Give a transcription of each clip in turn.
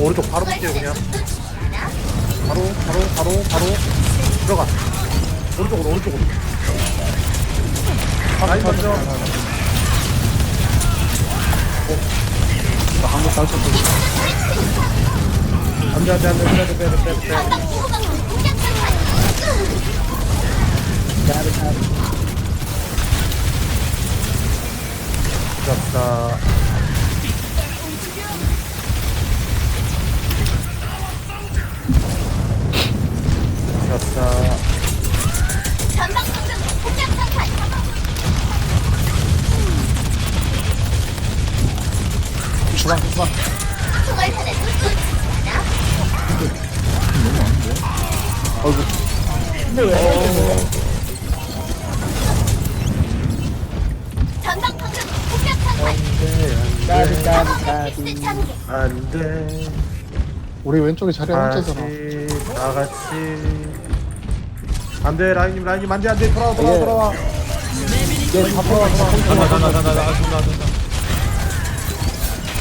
오른쪽 바로 볼게요 그냥. 바로 바로 바로 바로. 들어가. 오른쪽으로 오른쪽으로. 라인 먼저. 한번 다시 또 안돼 안돼 안돼 빼야 돼 빼야 돼 빼야 돼 빼야 돼. 야를 다 잡다. 주방 주방. 어이구 근데 왜 까비 까비 까비 안돼. 우리 왼쪽에 자리 안 다시 잖아. 다 같이 안돼 라인님 라인님 안돼 안돼. 돌아와 돌아와 예. 돌아와. 얘다 들어와 들어와. 나나나나나 존나 존나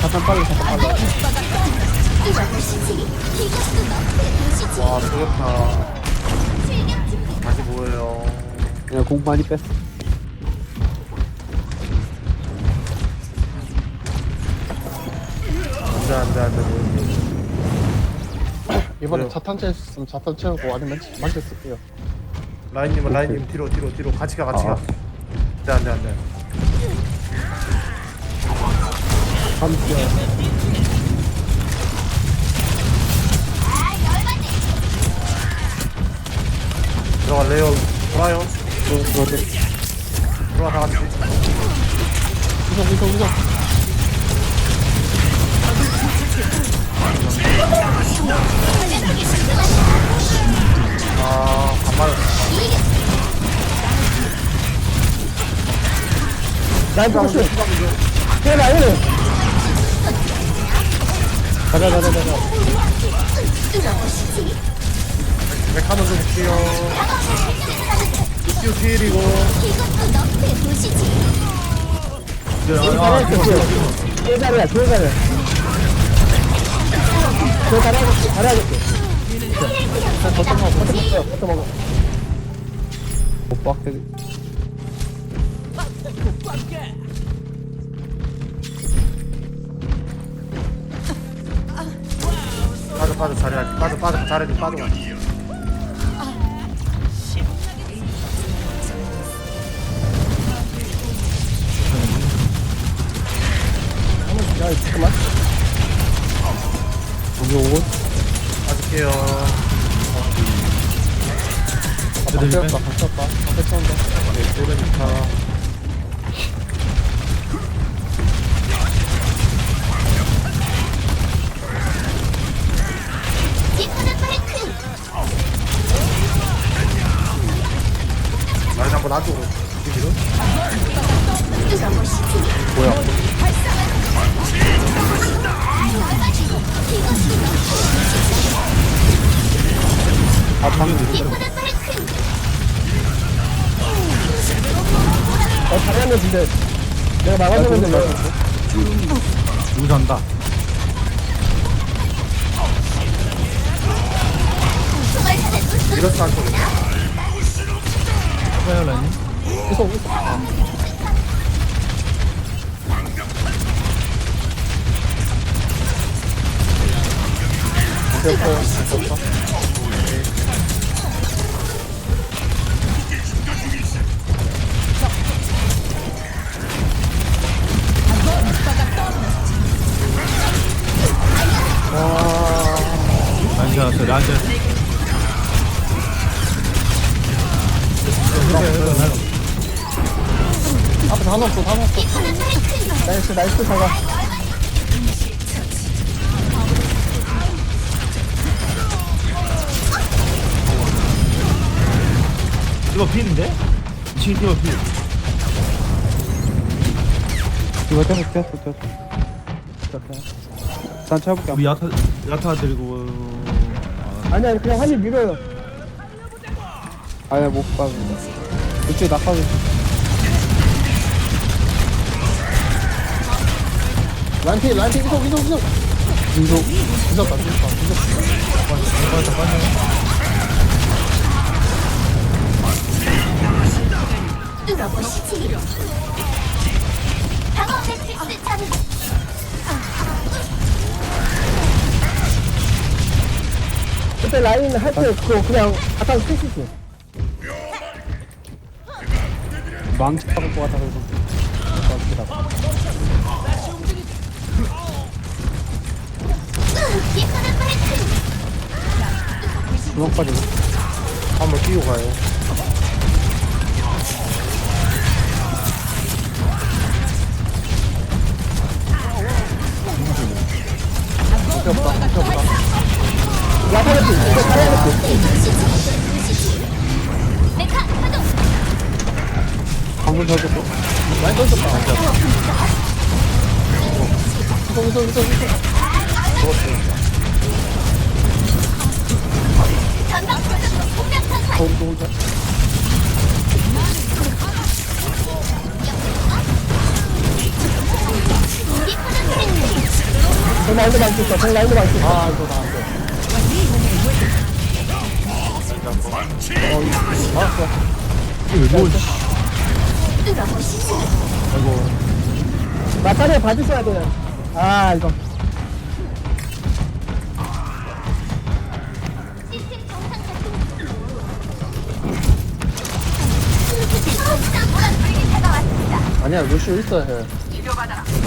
잠깐 빨리 잠깐 빨리. 와 좋다. 다시 뭐예요? 그냥 공 많이 뺐어. 안돼 안돼 안돼 뭐예요 이번에 그래요. 자탄 채웠으면 자탄 채우고 아니면 망치 쓸게요 라인님은 라인님 뒤로 뒤로 뒤로. 같이 가 같이 가. 안돼 안돼 안돼. 함께. 들어갈래요? 돌아요. 그거들 들어와 다 같이. 우선 우선 우선 아 반말 라인 포커스 해 라인을 가자 가자 가자 메카노 좀제 자리야 제 자리야 제 잘하겠지 잘하겠지 자 버튼 먹어 못 박게 빠져 빠져 잘해야지 빠져 빠져 잘해야지 빠져 야 잠깐만 여기 오고 빠질게요 아 바뀌었다 바뀌었다 앞에 채운다 네 쫄레미카 내가 막아주 떼서 떼서 난 잡을게 우리 야타 야타 데리고. 아, 아니 아니 그냥 한입 밀어요. 아니야 못 가. 이쪽에 낙하고 란티 란티 이속 이속 이속. 이거 무섭다 무섭다 무섭다 빠져 빠져 뚫어보시지. 방어 매트릭스 자극. 그때 라인 할 때 그거 그냥 바탕 쓰시지 망치 박을 것 같아서 망치다 깊은 브레이크. 주먹 빠지고 한번 뛰고 가요. 무서워 무서워 무서워 깊은 브레이크. 저 라인도 많이 쳤어 저 라인도 많이 쳤어 아 이거 나안돼 어 이거 알았어 이거 뭐. 아이고 마타리에 봐주셔야 돼요 아 이거. 아니야 루시 있어야 해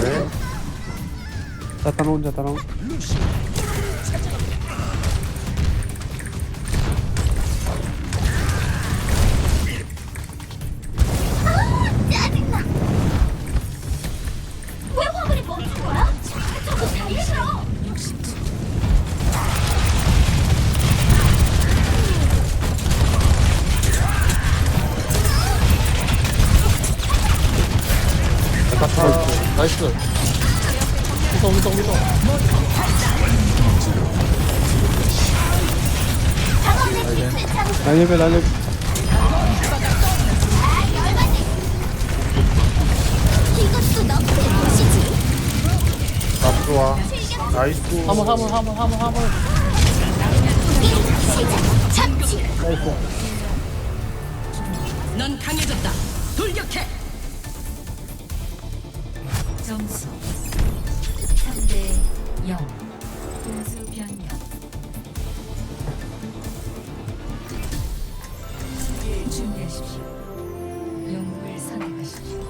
네. 자타나온 자타나온 짜증나. 아, 도시지. 나 좋아. 나이스. 화물 화물 화물 화물 화물. 나이스 넌 강해졌다. 돌격해. 점수 3대 0 준비하십시오. 영웅을 선택하십시오.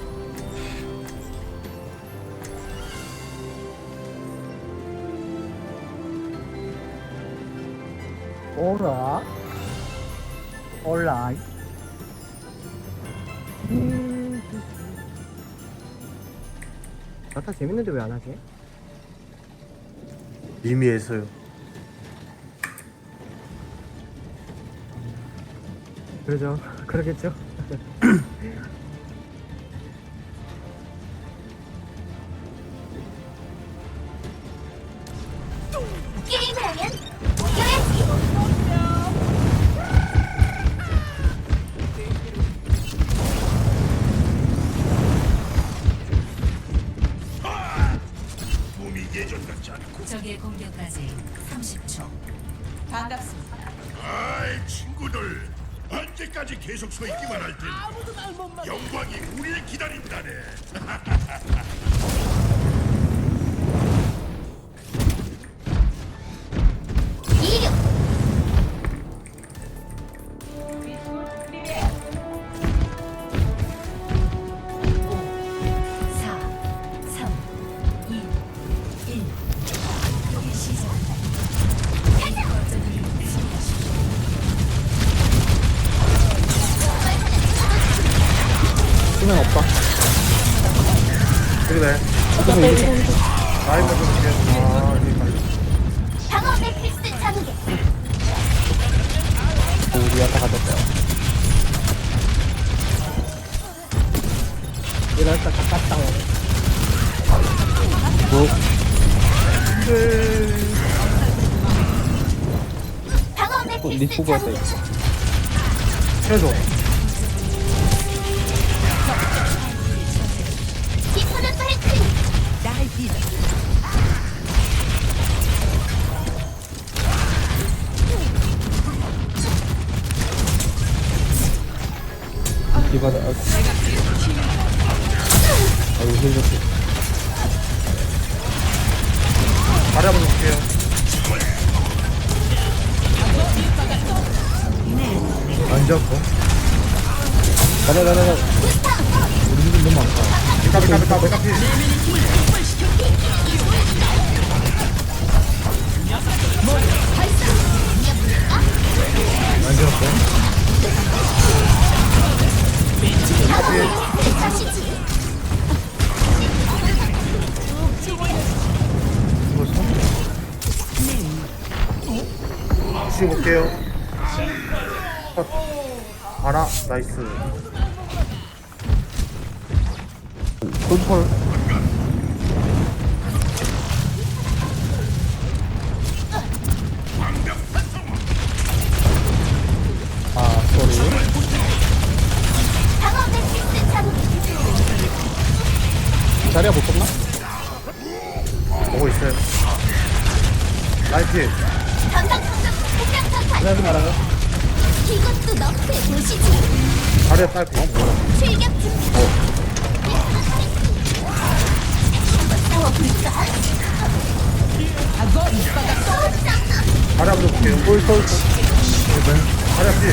오라. 올라이 나타 재밌는데 왜 안 하지? 미미해서요. 그러죠 그러겠죠 보고 왔다 이거 그래도. 아이고 힘들어. 바라볼게요. 안 잡고. 가자, 가자, 가자. 우리 힘좀 너무 많다. 메카피, 메카피, 메카피. 안 잡고. 다시 볼게요. 컷. 하나, 나이스. 콜콜. 아. 자리야 못 뽑나? 보고 있어요. 나이스. 하지 말아요. 도시지. 다리에 딸피. 어, 뭐야. 출격 준비. 싸워볼까? 다리 한번 볼게요. 쏠, 쏠, 쏠. 다리 한 피.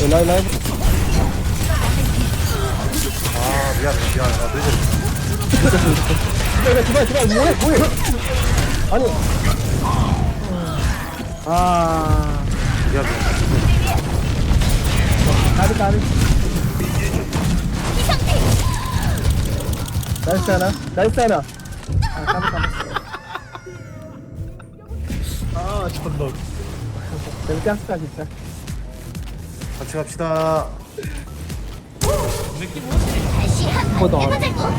네, 라이, 라이. 아, 미안해, 미안해. 나 늦었어. 야, 제발, 제발, 뭐해, 뭐해. 아니. 아, 미안해. 까비, 까비. 나이스 하나, 나이스 하나. 아, 까비, 까비. 아, 천덕. 재밌게 합시다, 진짜. 같이 갑시다. 다시 한번 더. 해보자고.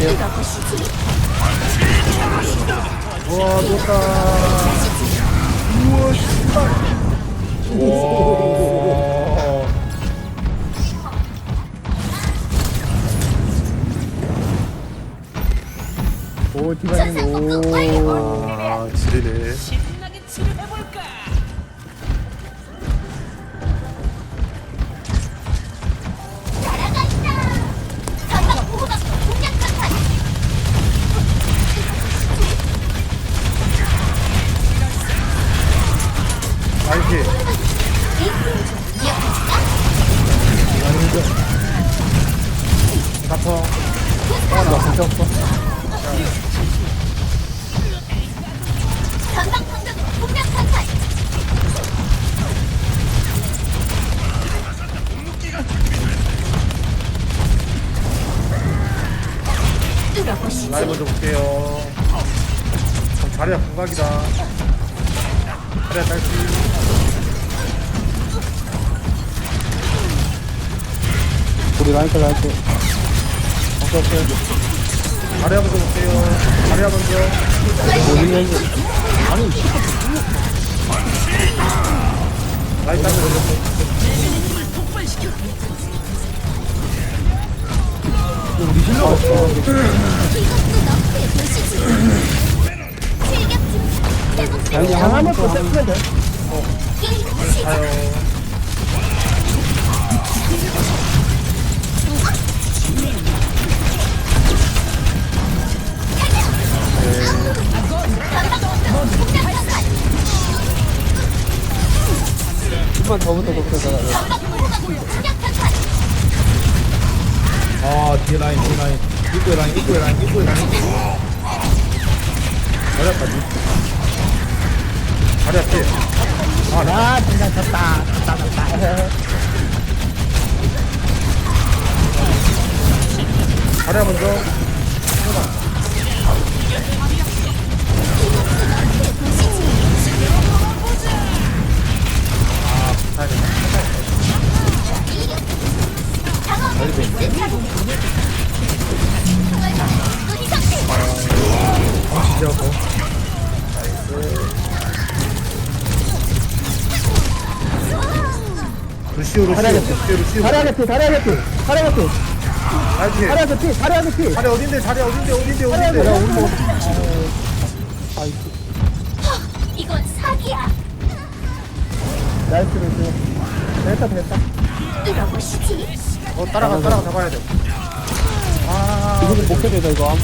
갈게요. 이거 보시지. 우와, 좋다. 오, 디바님, 오. 아, 지리네. 아, 나 진짜 없어. 전방 공격 공격 전판. 뚫어보시지. 라이 먼저 볼게요. 참, 자리야, 궁각이다. 자리야, 딸피. 우리 라이트, 라이트. 오케이, 오케이. 자리야 먼저 볼게요. 자리야 먼저. 우리 이제 라이 딸피 먼저. 우리 힐러 없어. 이제 하나만 더 떼면 돼. 시작. 가요. 좀만 더 붙어, 더 붙어. 전방 보호막 공격 전판. 아, 뒤에 라인, 뒤에 라인. 입구에 라인, 입구에 라인, 입구에 라인. 자리야까지. 자리야, 피. 아, 진짜 졌다. 졌다, 졌다. 자리야 먼저. 루시오, 루시오. 자리야, 루시오, 루시오. 다리 하겠지, 다리 하겠지. 다리 하겠지. 나이스 자리하게 피 자리하게 피 자리 어딘데 자리 어딘데 어딘데 어딘데 우리 아이고 이건 사기야. 나이스를 지금 됐다 됐다 뚫어보시지. 어 따라가 따라가 잡아야 돼 아, 이거는 목표 되다 이거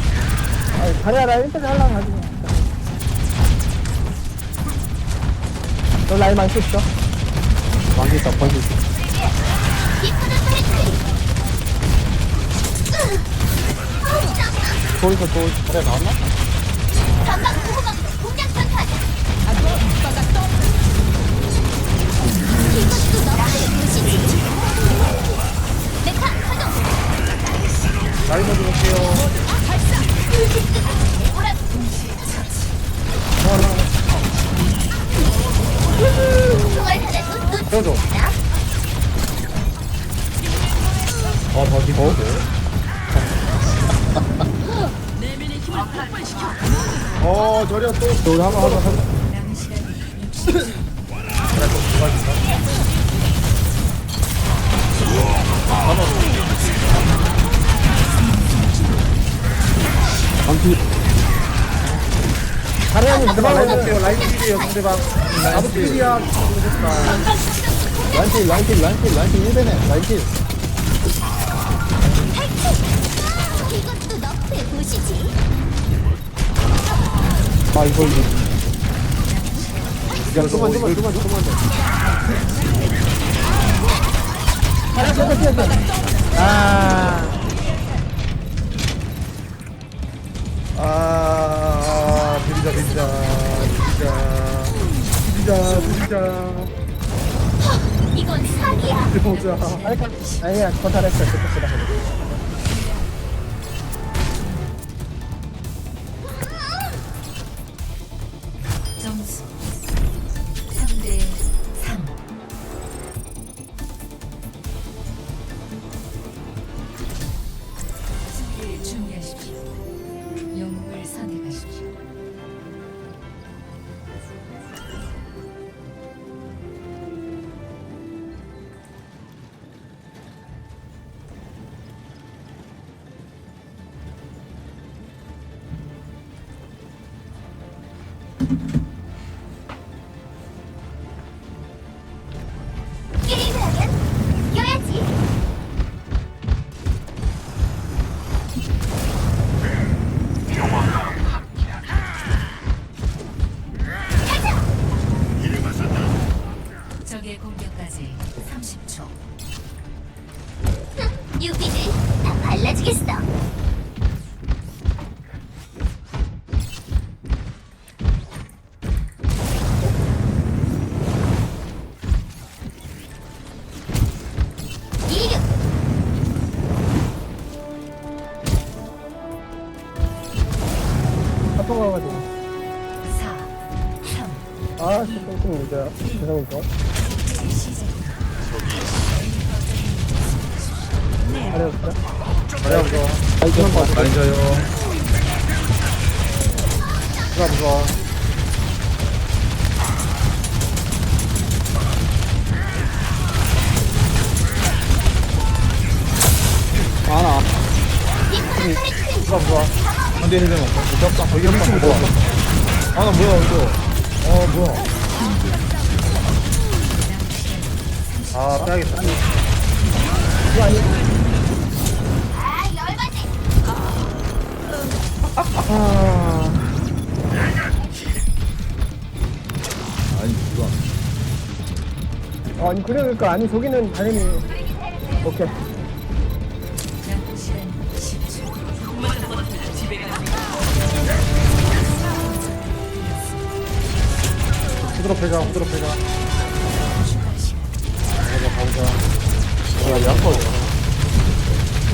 아니 자리하라 일단 하려고 하지 너 라인 많이 있어 망겠다 벌써 있어 거기서 또 자리가 나왔나? 라인 먼저 볼게요. 세워줘. 어더 뒤로 어 저리야 또. 우리 한번 하자. 하자 남은 시간 60초. 그래 또 누가진다 방피. 자리하면 상대방 라인 그만 볼게요. 라인 필이에요. 상대방. 나도 필이야. 모르겠다 라인필 라인필 라인필 라인필 1배네. 라인필 아 이거 이거. 야 조금만 저거 조금만 조금만 조금만 더 아, 아 비비자 비비자 비비자. 비비자 이건 사기야. 비비자. 아니, 아니야, 더 잘했어. 좋 적의 공격까지 30초. 유비들 다 발라주겠어. 누가 무서워 한대 힐링 없어 무섭다 저기 한번 보고 아나 뭐야 이거 어 뭐야 아 빼야겠다 이거 아니, 아. 아. 아니 어, 아니, 그러니까. 아니, 저기는 당연히. 오케이. 패자 후드로 패자 가보자 가보자 야, 약간.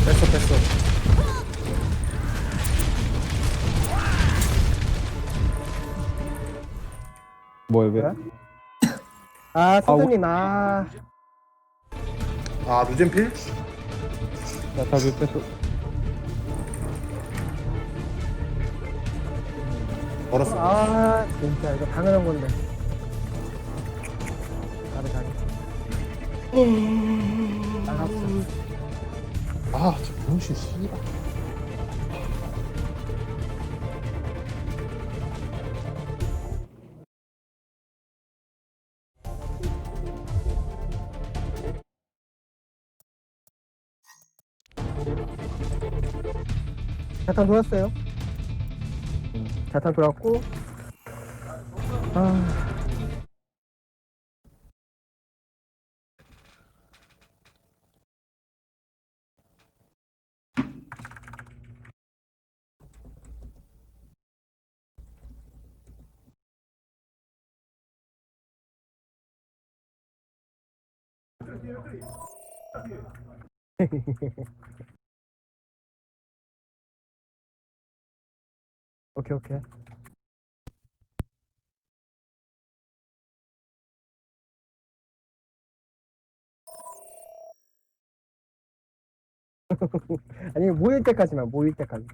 뺐어 뺐어 뭐야, 왜? 아, 선생님, 아. 아 루젠필? 나 답을 뺐어. 벌었어 아, 진짜, 이거 당연한 건데. 나갔어. 아 정신 씨발 자탄 돌았어요. 음, 자탄 돌았고. 아. 오케이 오케이. 아니 모일 때까지만 모일 때까지.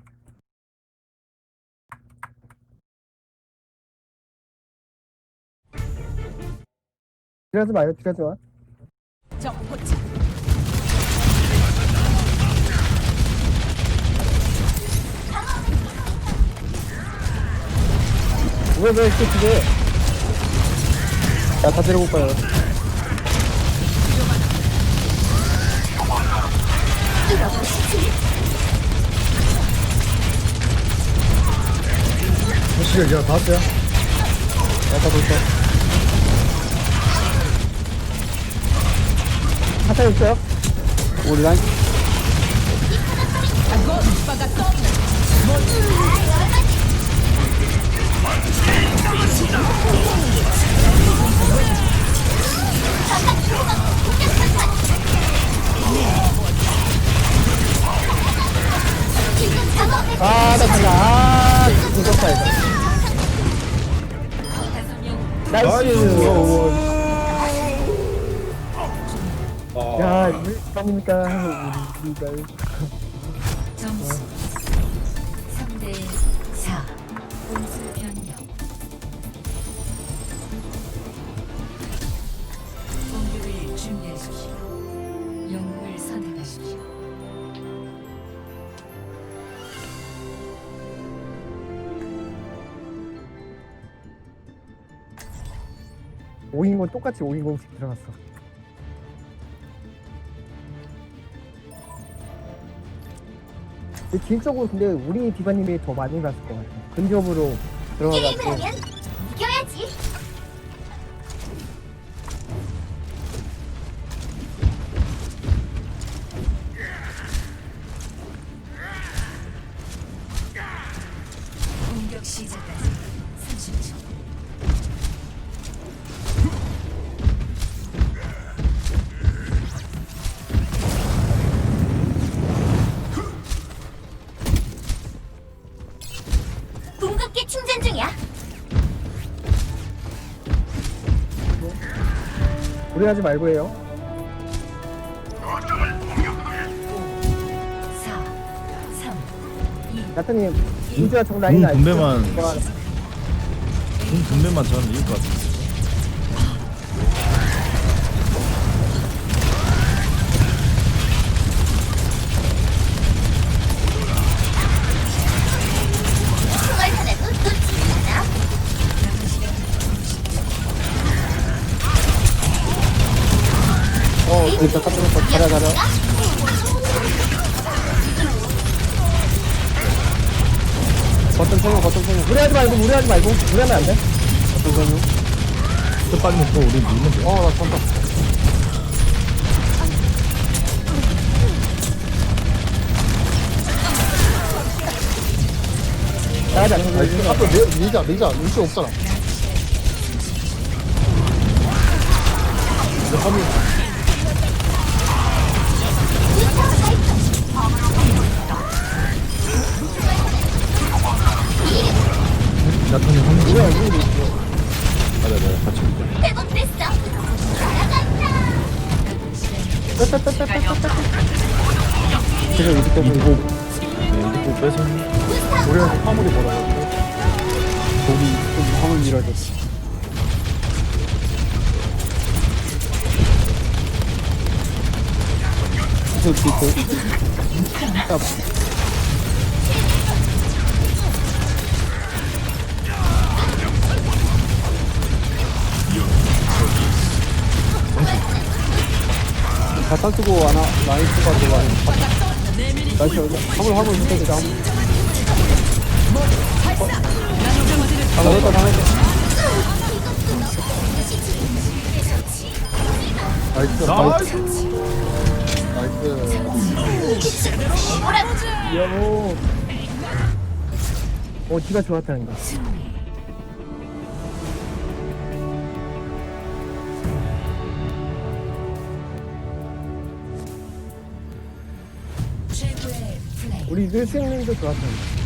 딜하지 마요 딜하지 마. 정포차 왜왜 이렇게 기대? 야다 데려올 거예요. 시간 제가 다 왔어요 야다 돌 거. 하차 있어요? 우리 라인 아, 나 달라. 아, 죽었다, 이거. 나이스. 야, 우리 갑니까? 우리가. 점수 3대 4 공수 변경 공격을 준비하십시오 영웅을 선택하십시오 오인건 똑같이 오인공씩 들어갔어. 근데 개인적으로 근데 우리 디바님이 더 많이 갔을 것 같아. 근접으로 들어가가지고. 이겨야지. 우리 하지 말고 해요. 4 3 2 나타님, 민주가 정 난리 나. 음, 분배만. 돈 분배만 저는 이길 것 같아요 하면 안 돼. 성공. 또 우리 밀면 돼 어, 나 전다. 나가지 않는 거 앞으로 밀- 밀자 밀자 밀수 없잖아 나타님 화물 붙어 주자 화물 당했다 당했다 나이스 나이스. 나이스. 여보 오 지가 좋았다니까 플레이. 우리 일생님도 좋았다